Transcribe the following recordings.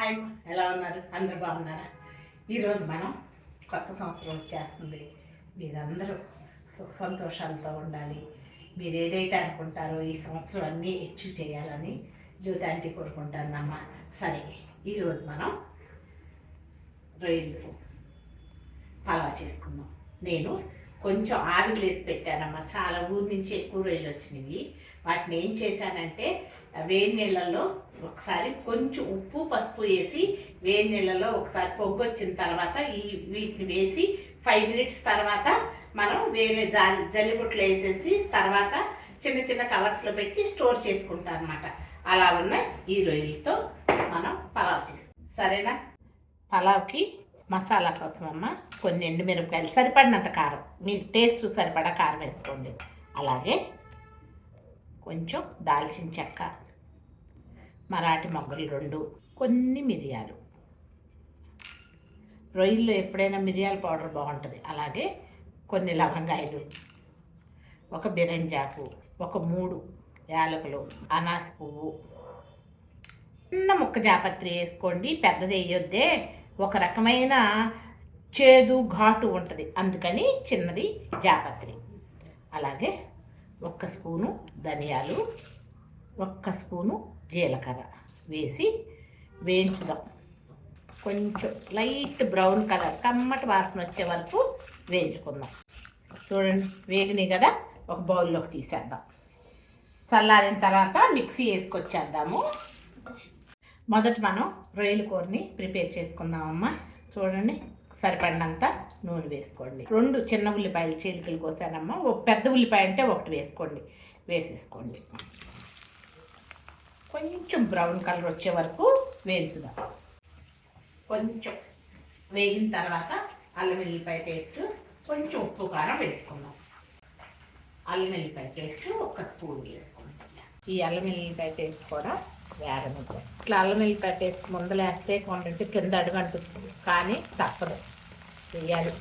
Hi ఎలా ఉన్నారు? అందరు బాగున్నారా? ఈరోజు మనం కొత్త సంవత్సరం వచ్చేస్తుంది. మీరందరూ సుఖ సంతోషాలతో ఉండాలి. మీరు ఏదైతే అనుకుంటారో ఈ సంవత్సరం అన్నీ ఎచ్చు చేయాలని జ్యోతి ఆంటీ కోరుకుంటానమ్మా. సరే ఈరోజు మనం రొయ్యలు పలావ్ చేసుకుందాం. నేను కొంచెం ఆవిరి వేసి పెట్టానమ్మా. చాలా ఊరి నుంచి ఎక్కువ రొయ్యలు వచ్చినవి. వాటిని ఏం చేశానంటే వేడి నీళ్ళల్లో ఒకసారి కొంచెం ఉప్పు పసుపు వేసి వేడి నీళ్ళలో ఒకసారి పొగ్గు వచ్చిన తర్వాత ఈ వీటిని వేసి ఫైవ్ మినిట్స్ తర్వాత మనం వేరే జాలి జల్లిబుట్లు వేసేసి తర్వాత చిన్న చిన్న కవర్స్లో పెట్టి స్టోర్ చేసుకుంటాం అనమాట అలా ఉన్న ఈ రొయ్యలతో మనం పలావ్ చేసుకుంటాం. సరేనా? పలావ్కి మసాలా కోసం అమ్మ కొన్ని ఎండుమిరపకాయలు సరిపడినంత కారం. మీ టేస్ట్ సరిపడా కారం వేసుకోండి. అలాగే కొంచెం దాల్చిన చెక్క మరాఠీ మొగ్గలు రెండు కొన్ని మిరియాలు. రొయ్యల్లో ఎప్పుడైనా మిరియాల పౌడర్ బాగుంటుంది. అలాగే కొన్ని లవంగాయలు ఒక బిరంజాకు ఒక మూడు యాలకులు అనాస పువ్వు. చిన్న ముక్క జాపత్రి వేసుకోండి. పెద్దది వేయొద్దే. ఒక రకమైన చేదు ఘాటు ఉంటుంది. అందుకని చిన్నది జాపత్రి. అలాగే ఒక్క స్పూను ధనియాలు ఒక్క స్పూను జీలకర్ర వేసి వేయించుదాం. కొంచెం లైట్ బ్రౌన్ కలర్ కమ్మటి వాసన వచ్చే వరకు వేయించుకుందాం. చూడండి వేగినాయి కదా ఒక బౌల్లోకి తీసేద్దాం. చల్లారిన తర్వాత మిక్సీ వేసుకొచ్చేద్దాము. మొదట మనం రొయ్యల కూరని ప్రిపేర్ చేసుకుందామమ్మా. చూడండి సరిపడినంత నూనె వేసుకోండి. రెండు చిన్న ఉల్లిపాయలు చీలికలు కోసానమ్మా. ఒక పెద్ద ఉల్లిపాయ అంటే ఒకటి వేసుకోండి. వేసేసుకోండి. కొంచెం బ్రౌన్ కలర్ వచ్చే వరకు వేయించుదాం. కొంచెం వేగిన తర్వాత అల్లం వెల్లిపాయ పేస్ట్ కొంచెం ఉప్పు కారం వేసుకుందాం. అల్లం వెల్లిపాయ పేస్ట్ ఒక స్పూన్ వేసుకోండి. ఈ అల్లం వెల్లిపాయ పేస్ట్ కూడా వేగనిద్దాం ఇట్లా అల్లం వెల్లిపాయ ముందలేస్తే కొండంటే కింద అడుగంటుంది కానీ తప్పదు. వేయాలి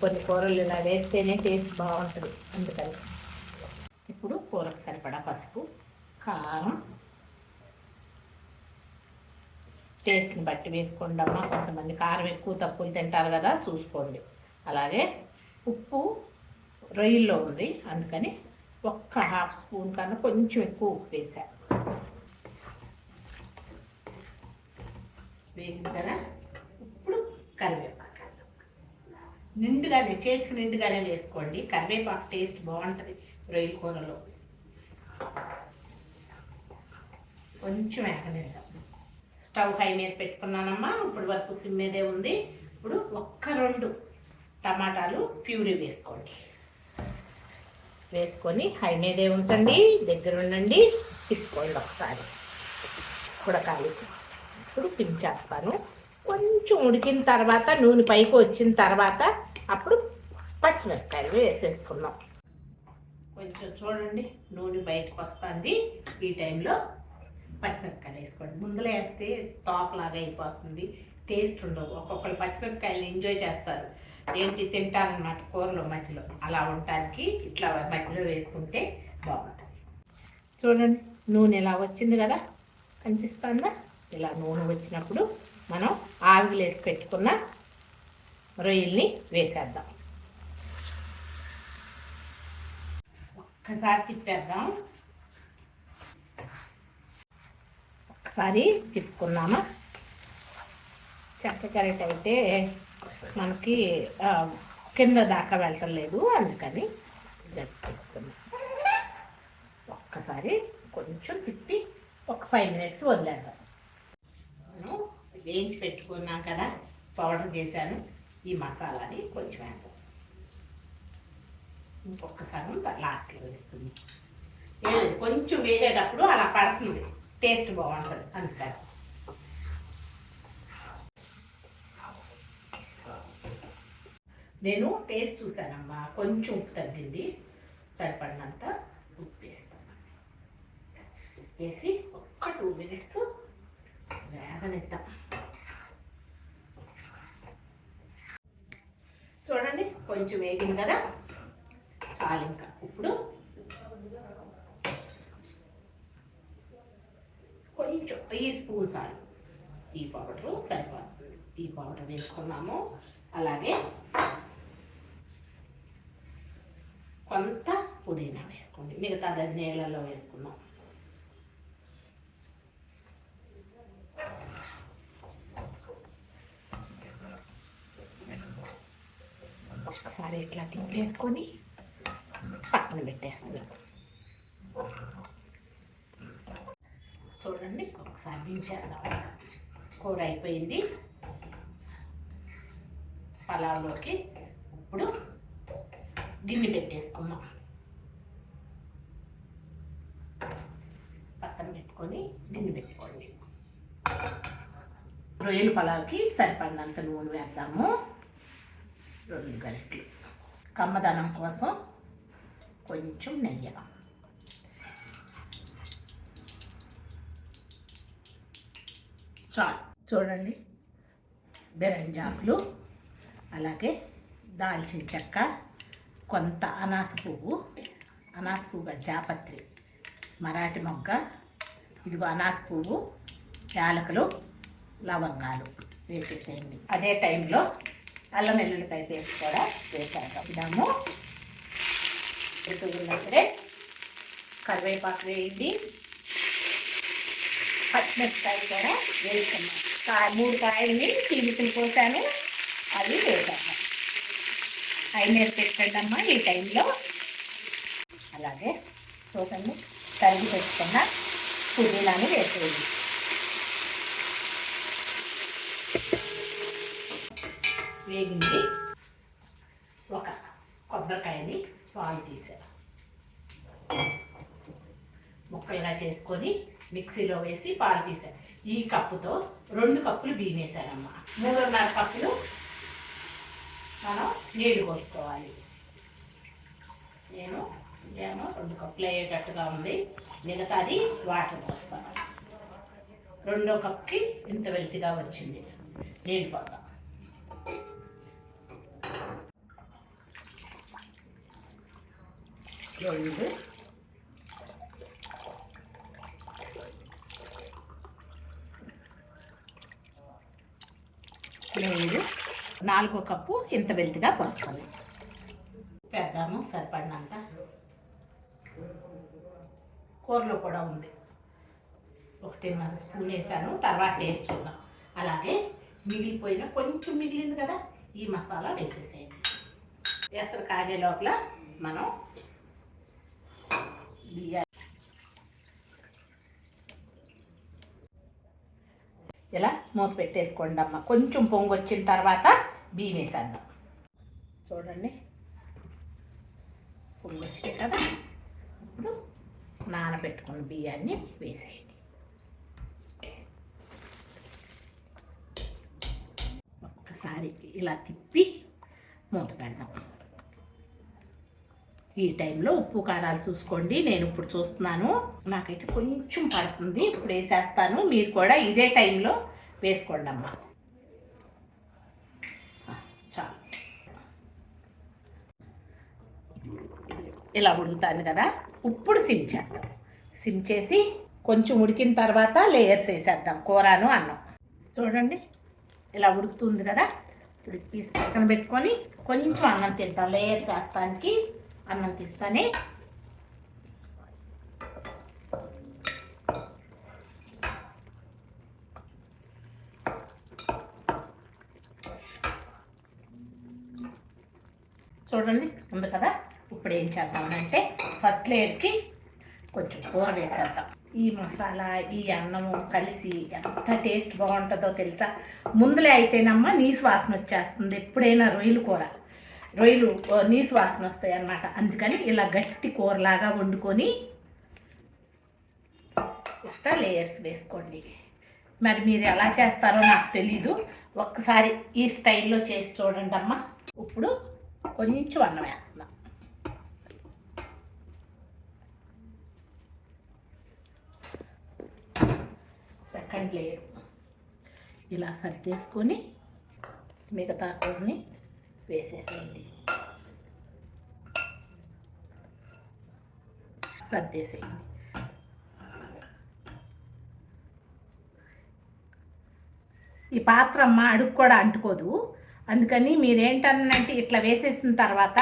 కొన్ని కూరలు ఇలా వేస్తేనే టేస్ట్ బాగుంటుంది. అందుకని. ఇప్పుడు కూరకు సరిపడా పసుపు కారం టేస్ట్ని బట్టి వేసుకోండి కొంతమంది కారం ఎక్కువ తక్కువ తింటారు కదా చూసుకోండి. అలాగే ఉప్పు రొయ్యల్లో ఉంది. అందుకని ఒక్క హాఫ్ స్పూన్ కన్నా కొంచెం ఎక్కువ ఉప్పు వేసాను వేసిన కదా ఇప్పుడు కరివేపాకు నిండుగానే చేతికి నిండుగానే వేసుకోండి. కరివేపాకు టేస్ట్ బాగుంటుంది రొయ్యల కూరలో. కొంచెం వేగనిద్దాం. స్టవ్ హై మీద పెట్టుకున్నానమ్మా. ఇప్పుడు వరకు సిమ్ మీదే ఉంది. ఇప్పుడు ఒక్క రెండు టమాటాలు ప్యూరీ వేసుకోండి. వేసుకొని హై మీదే ఉంచండి. దగ్గర ఉండండి. తిప్పుకోండి ఒకసారి. ఉడకాలి అప్పుడు సిమ్ కొంచెం ఉడికిన తర్వాత నూనె పైకి వచ్చిన తర్వాత అప్పుడు పచ్చిమిరపకాయలు వేసేసుకుందాం. కొంచెం చూడండి నూనె బయటకు వస్తుంది. ఈ టైంలో పచ్చిమిరపకాయలు వేసుకోండి. ముందులో వేస్తే తోకలాగా అయిపోతుంది. టేస్ట్ ఉండదు. ఒక్కొక్కరు పచ్చిమిరపకాయలు ఎంజాయ్ చేస్తారు. ఏంటి? తింటారనమాట కూరలో మధ్యలో. అలా ఉండటానికి ఇట్లా మధ్యలో వేసుకుంటే బాగుంటుంది. చూడండి నూనె ఇలా వచ్చింది కదా? కనిపిస్తుందా? ఇలా నూనె వచ్చినప్పుడు మనం ఆవిలేసి వేసి పెట్టుకున్న రొయ్యల్ని వేసేద్దాం. ఒక్కసారి తిప్పేద్దాం. ఒక్కసారి తిప్పుకున్నామా? చెక్క కరెక్ట్ అయితే మనకి కింద దాకా వెళ్ళటం లేదు అందుకని జరుపుకుంటున్నాం ఒక్కసారి కొంచెం తిప్పి ఒక ఫైవ్ మినిట్స్ వదిలేద్దాం. వేయించి పెట్టుకున్నాం కదా పౌడర్ చేశాను. ఈ మసాలాని కొంచెం వేద్దాం ఇంకొకసారి లాస్ట్లో వేస్తుంది కొంచెం వేసేటప్పుడు అలా పడుతుంది. టేస్ట్ బాగుంటుంది. అందుకని నేను టేస్ట్ చూశానమ్మా. కొంచెం ఉప్పు తగ్గింది. సరిపడినంత ఉప్పు వేస్తాను. ఉప్పు వేసి ఒక్క టూ మినిట్స్ వేగనిద్దాం. చూడండి కొంచెం వేగింది కదా. చాలు ఇంకా. ఇప్పుడు కొంచెం ఈ స్పూన్ చాలు. ఈ పౌడరు సరిపోతుంది ఈ పౌడర్ వేసుకున్నాము. అలాగే కొంత పుదీనా వేసుకోండి. మిగతా అది నీళ్ళలో వేసుకున్నాం ఒక్కసారి ఇట్లా తిప్పేసుకొని పక్కన పెట్టేస్తున్నాను చూడండి ఒకసారి దించేద్దాం. కూర అయిపోయింది. పలావ్లోకి ఇప్పుడు గిన్నె పెట్టేసుకుందాం. పక్కన పెట్టుకొని గిన్నె పెట్టుకోండి. రొయ్యల పలావ్కి సరిపడినంత నూనె వేద్దాము. రెండు గరిట్లు. కమ్మదనం కోసం కొంచెం నెయ్యి. చాలు. చూడండి. బెరంజాకులు అలాగే దాల్చిన చెక్క కొంత అనాస పువ్వు అనాస పువ్వు జాపత్రి మరాఠీ మొగ్గ ఇదిగో అనాస పువ్వు యాలకులు లవంగాలు వేసేసేయండి. అదే టైంలో అల్లం వెల్లుల్లిపాయ పేస్ట్ కూడా వేసేద్దాం. ఇదాము ఉడుకుతున్నప్పుడే కరివేపాకు వేయండి. పచ్చిమిరపకాయలు కూడా వేసుకున్నాం కాయ మూడు కాయల్ని చీలికలు పోసాను. అవి వేసాము అవి మీరు పెట్టండి అమ్మా ఈ టైంలో. అలాగే చూడండి తరిగి పెట్టుకున్న పుదీనాని వేసేయండి. వేగింది. ఒక కొబ్బరికాయని పాలు తీసాను ముక్క ఇలా చేసుకొని మిక్సీలో వేసి పాలు తీసాను ఈ కప్పుతో రెండు కప్పులు బియ్యం వేసానమ్మా మూడున్నర కప్పులు మనం నీళ్ళు పోసుకోవాలి. నేను ఏమో రెండు కప్పులు అయ్యేటట్టుగా ఉంది. మిగతాది వాటర్ పోస్తాను. రెండో కప్కి ఇంత వెల్తిగా వచ్చింది. నీళ్ళు పోతాం రెండు లేదు నాలుగో కప్పు ఇంత వెల్తిగా పోస్తాను. పెద్దాము సరిపడినంత. కూరలో కూడా ఉంది. ఒకటిన్నర స్పూన్ వేసాను తర్వాత టేస్ట్ చూద్దాం. అలాగే మిగిలిపోయిన కొంచెం మిగిలింది కదా ఈ మసాలా వేసేసేయండి. ఎసరు కాగే లోపల మనం బియ్య ఇలా మూత పెట్టేసుకోండి అమ్మ. కొంచెం పొంగు వచ్చిన తర్వాత బియ్యం వేసేద్దాం. చూడండి. పొంగు వచ్చాయి కదా. ఇప్పుడు నానబెట్టుకున్న బియ్యాన్ని వేసేయండి. ఒక్కసారి ఇలా తిప్పి మూత పెడదాం. ఈ టైంలో ఉప్పు కారాలు చూసుకోండి నేను ఇప్పుడు చూస్తున్నాను. నాకైతే కొంచెం పడుతుంది ఇప్పుడు వేసేస్తాను. మీరు కూడా ఇదే టైంలో వేసుకోండి అమ్మా. చాలు. ఇలా ఉడుకుతాను కదా ఇప్పుడు సిమ్ చేద్దాం. సిమ్ చేసి కొంచెం ఉడికిన తర్వాత లేయర్స్ వేసేద్దాం కూరను అన్నం. చూడండి ఇలా ఉడుకుతుంది కదా. ఇప్పుడు తీసి పక్కన పెట్టుకొని కొంచెం అన్నం తింటాం లేయర్స్ వేస్తానికి. అన్నం తీస్తానే చూడండి ఉంది కదా? ఇప్పుడు ఏం చేద్దామంటే ఫస్ట్ లేయర్కి కొంచెం కూర వేసేద్దాం. ఈ మసాలా ఈ అన్నము కలిసి ఎంత టేస్ట్ బాగుంటుందో తెలుసా? ముందులే అయితేనమ్మా నీసు వాసన వచ్చేస్తుంది ఎప్పుడైనా రొయ్యలు కూర. రొయ్యలు నీసు వాసన వస్తాయి అన్నమాట. అందుకని ఇలా గట్టి కూరలాగా వండుకొని ఇస్తా లేయర్స్ వేసుకోండి. మరి మీరు ఎలా చేస్తారో నాకు తెలీదు. ఒక్కసారి ఈ స్టైల్లో చేసి చూడండి అమ్మా. ఇప్పుడు కొంచెం అన్నం వేస్తున్నాం. సెకండ్ లేయర్ ఇలా సర్దేసుకొని మిగతా కూరని వేసేసేయండి. సర్దేసేయండి. ఈ పాత్ర అమ్మ అడుగు కూడా అంటుకోదు. అందుకని మీరేంటనంటే ఇట్లా వేసేసిన తర్వాత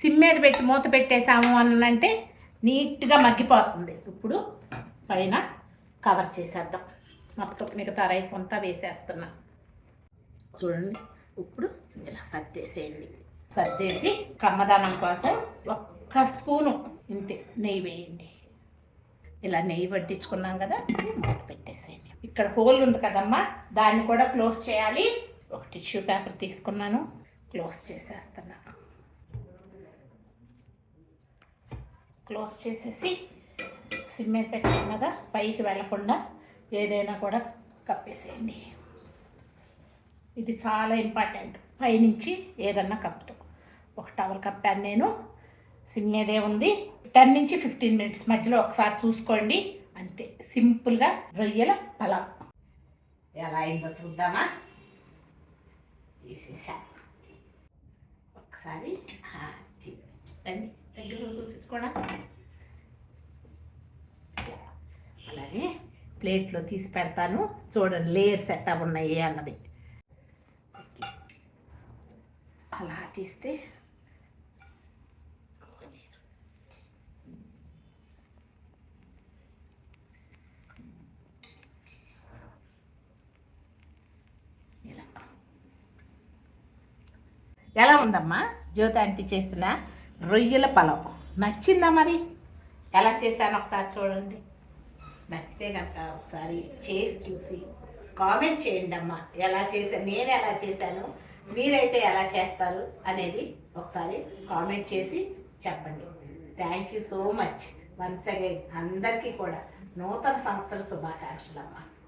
సిమ్ మీద పెట్టి మూత పెట్టేసాము అనంటే నీట్గా మగ్గిపోతుంది. ఇప్పుడు పైన కవర్ చేసేద్దాం. మొత్తం మిగతా రైస్ అంతా వేసేస్తున్నా. చూడండి. ఇప్పుడు ఇలా సర్దేసేయండి. సర్దేసి కమ్మదానం కోసం ఒక్క స్పూను ఇంతే నెయ్యి వేయండి. ఇలా నెయ్యి వడ్డించుకున్నాం కదా మూత పెట్టేసేయండి. ఇక్కడ హోల్ ఉంది కదమ్మా దాన్ని కూడా క్లోజ్ చేయాలి. ఒక టిష్యూ పేపర్ తీసుకున్నాను క్లోజ్ చేసేస్తున్నా. క్లోజ్ చేసేసి సిమ్ మీద పెట్టాం కదా పైకి వెళ్ళకుండా ఏదైనా కూడా కప్పేసేయండి. ఇది చాలా ఇంపార్టెంట్. పైనుంచి ఏదన్నా కప్తో ఒక టవల్ కప్పాను నేను. సిమ్ మీదే ఉంది. టెన్ నుంచి ఫిఫ్టీన్ మినిట్స్ మధ్యలో ఒకసారి చూసుకోండి. అంతే. సింపుల్గా రొయ్యల పలావ్. ఎలా అయిందో చూద్దామా? తీసేసా. ఒకసారి రండి. దగ్గర చూపించుకోవడం అలాగే ప్లేట్లో తీసి పెడతాను. చూడండి లేయర్స్ ఎట్టా ఉన్నాయి అన్నది. అలా తీస్తే ఇలా ఎలా ఉందమ్మా? జ్యోతి ఆంటీ చేసిన రొయ్యల పొలం నచ్చిందా మరి? ఎలా చేశాను ఒకసారి చూడండి. నచ్చితే కనుక ఒకసారి చేసి చూసి కామెంట్ చేయండి అమ్మా ఎలా చేశాను నేను ఎలా చేశాను? మీరైతే ఎలా చేస్తారు అనేది ఒకసారి కామెంట్ చేసి చెప్పండి. Thank you so much once again అందరికీ కూడా నూతన సంవత్సర శుభాకాంక్షలు అమ్మా.